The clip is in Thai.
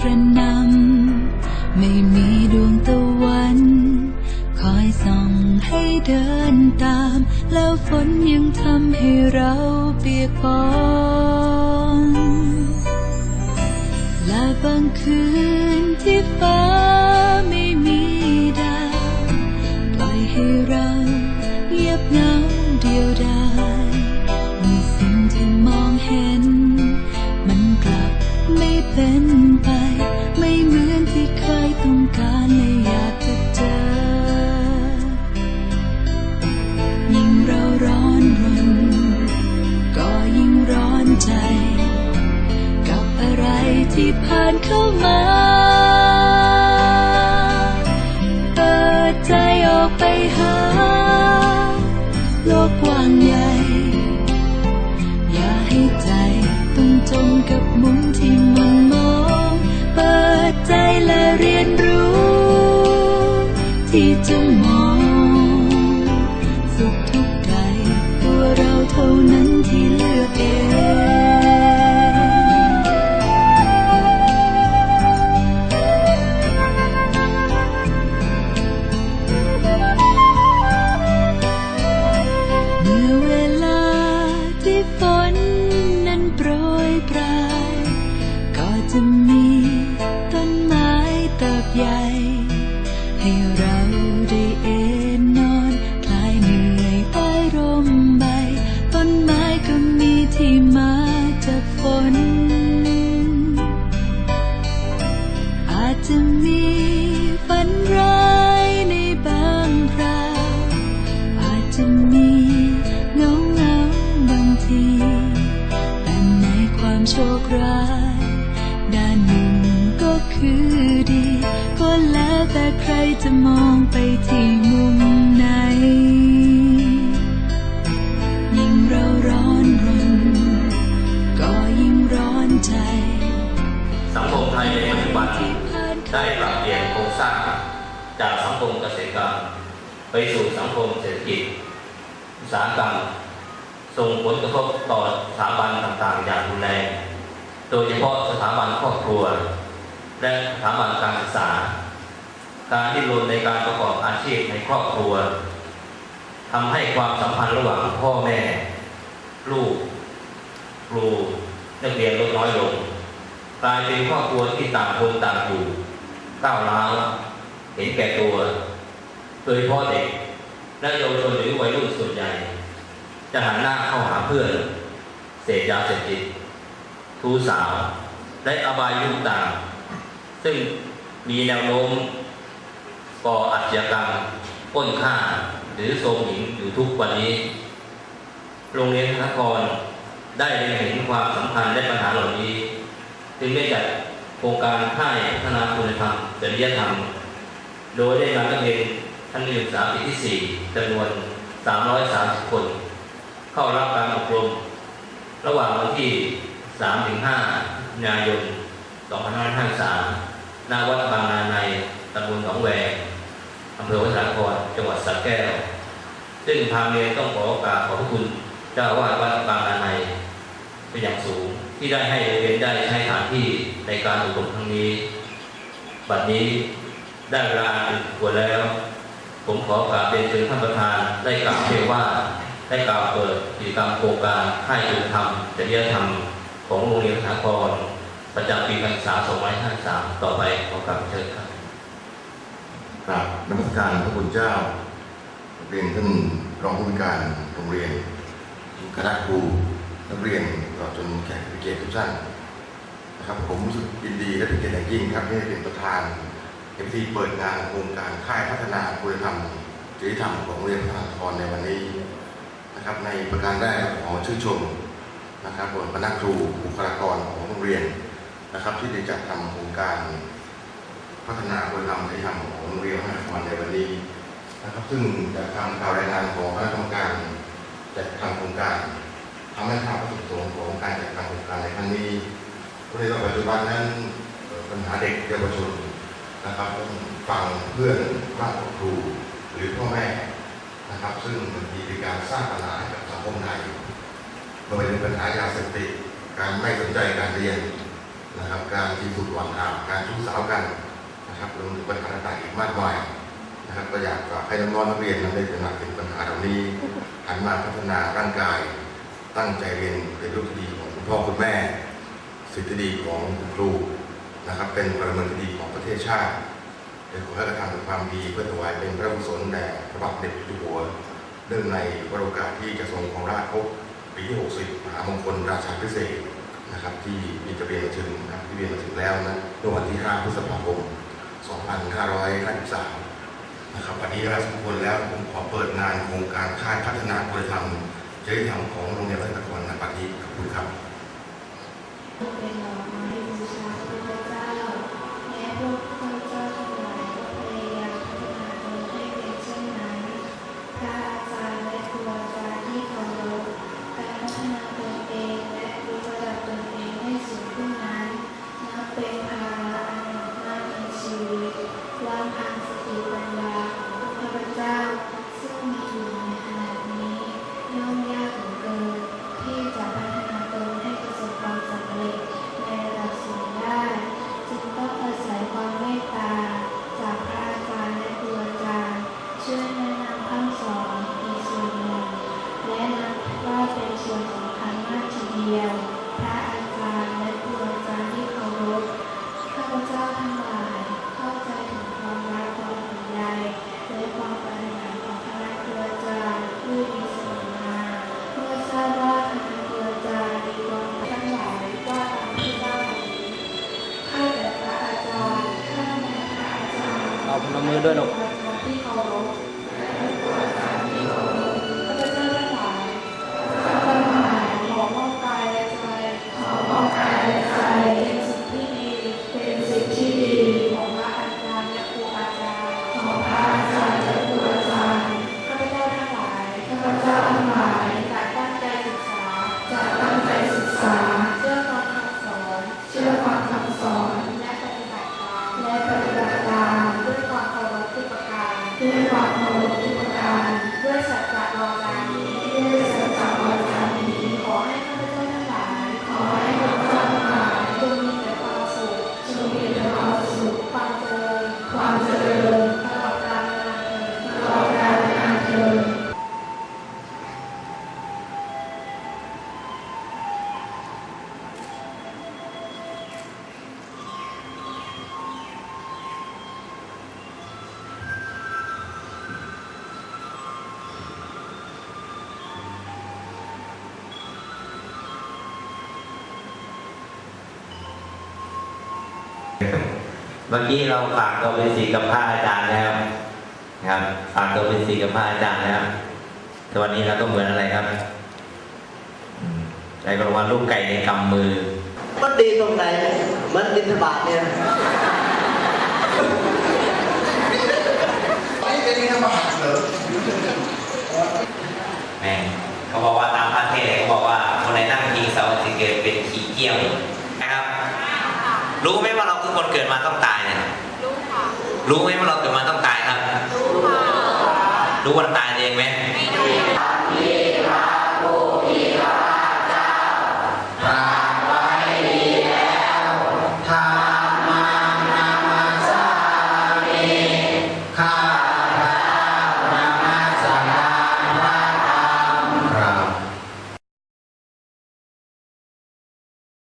กระนำไม่มีดวงตะวัน คอยส่องให้เดินตาม แล้วฝนยังทำให้เราเปียกปอนและบางคืนที่ฟ้าไม่มีดาวปล่อยให้เราเงียบเหงาเดียวดายมีสิ่งที่มองเห็น มันกลับไม่เป็น หา โลกกว้างใหญ่ อย่าให้ใจต้องจมกับมุมที่มันมอง เปิดใจและเรียนรู้ ที่จะมอง ด้านหนึ่งก็คือดี ก็แล้วแต่ใครจะมองไปที่มุมไหน ยิ่งเราร้อนรน ก็ยิ่งร้อนใจ สังคมไทยในปัจจุบันที่ได้ปรับเปลี่ยนโครงสร้างจากสังคมเกษตรกรรมไปสู่สังคมเศรษฐกิจอุตสาหกรรมส่งผลกระทบต่อสถาบันต่างๆ อย่างรุนแรง โดยเฉพาะสถาบันครอบครัว และสถาบันการศึกษา การที่รนในการประกอบอาชีพในครอบครัวทำให้ความสัมพันธ์ระหว่างพ่อแม่ ลูกครูนักเรียนลดน้อยลงกลายเป็นครอบครัวที่ต่างคนต่างอยู่ก้าวร้าวเห็นแก่ตัวโดยเฉพาะเด็กและเยาวชนหรือวัยรุ่นส่วนใหญ่ จะหันหน้าเข้าหาเพื่อนเสพยาเสพติด ทูสาว และอบายมุต่างซึ่งมีแนวโน้มก่ออาชญากรรมป้นฆ่าหรือโทมหญิงอยู่ทุกวันนี้ โรงเรียนนกรได้เล็งเห็นความสำคัญและปัญหาเหล่านี้ จึงได้จัดโครงการค่ายพัฒนาคุณธรรมจริยธรรม โดยได้นำนักเรียนชั้นศึกษาปีที่ 4จำนวน 330 คน เข้ารับการอบรม ระหว่างวันที่ 3-5กันยายน2553ณวัดบางนาในตำบลหนองแวงอำเภอวัฒนครจังหวัดสระแก้ว ซึ่งทางเรียนต้องขอโอกราสขอบพระคุณเจ้าวาดวัดบางนาในเป็นอย่างสูงที่ได้ให้เรียนได้ใช้สถานที่ในการอบรมครั้งนี้ บัดนี้ได้เวลาอันควรแล้ว ผมขอกราบเป็นเชิญท่านประธานได้กล่าวเพียงว่าได้กล่าวเปิดกิจกรรมโครงการค่ายคุณธรรมจริยธรรม ของโรงเรียนสาครประจำปีการศึกษา 2553 ต่อไปขอกราบเชิญครับกราบนมัสการพระคุณเจ้า เรียนท่านรองผู้บริการโรงเรียนคณะครูนักเรียนตลอดจนแขกผู้เกียรติทุกท่านนะครับผมรู้สึกยินดีและเป็นเกียรติอย่างยิ่งครับที่ได้เป็นประธานเอ็มทีเปิดงานโครงการค่ายพัฒนาคุณธรรมจริยธรรมของโรงเรียนพระนครในวันนี้นะครับในประการแรกขอชื่นชม นะครับบนคณะครูบุคลากรของโรงเรียนนะครับ ที่ได้จัดทำโครงการพัฒนาคุณธรรมในธรรมของโรงเรียนมหาวิทยาลัยในวันนี้นะครับ ซึ่งจากคำข่าวรายงานของคณะกรรมการจัดทำโครงการทำให้ทราบวัตถุประสงค์ของการจัดทำโครงการในครั้งนี้ในปัจจุบันนั้นปัญหาเด็กเยาวชนนะครับต้องฟังเพื่อนมากกว่าครูหรือพ่อแม่นะครับ ซึ่งบางทีการสร้างปัญหาให้กับสังคมมไทย ไม่ว่าจะเป็นปัญหายาเสพติดการไม่สนใจการเรียนนะครับ การที่สุดหวังหาการชู้สาวกันนะครับรวมถึงปัญหาต่างๆอีกมากมายนะครับก็อยากฝากให้น้องๆนักเรียนนั้นได้ตระหนักถึงปัญหาเหล่านี้หันมาพัฒนาร่างกาย ตั้งใจเรียนเป็นลูกที่ดีของคุณพ่อคุณแม่สิทธิดีของคุณครูนะครับ เป็นพลเมืองที่ดีของประเทศชาติโดยขอให้กระทำเป็นความดีเพื่อถวายเป็นพระกุศลแด่พระบาทเด็จพระเจ้าอยู่หัวเนื่องในวาระโอกาสที่จะทรงของราชครบ ปีที่ 60 มหามงคลราชาพิเศษนะครับที่มีจะเรียนมาถึงนะครับที่เรียนมาถึงแล้วนะเมื่อวันที่ 5 พฤษภาคม 2553 นะครับวันนี้เราสมควรแล้วผมขอเปิดงานโครงการค่ายพัฒนาคุณธรรมจริยธรรมของโรงเรียนวัฒนกรในปัจจุบันขอบคุณครับ มมือด้วยลูก เมื่อกี้เราฝากตัวเป็นศิษย์กับพระอาจารย์แล้วนะครับฝากตัวเป็นศิษย์กับพระอาจารย์แล้วแต่วันนี้เราก็เหมือนอะไรครับอืมใจกระวันลูกไก่ในกำมือ มันดีตรงไหน มันบินทบาทเนี่ยแม่งเขาบอกว่าตามพระเทศน์เขาบอกว่าคนไหนนั่งพิงเสาจะเกิดเป็นขี้เกี้ยวนะครับ รู้ไหมว่าเราทุก คนเกิดมาต้องตายเนี่ยรู้ค่ะรู้ไหมว่าเราเกิดมาต้องตายครับ รู้ค่ะรู้วันตาย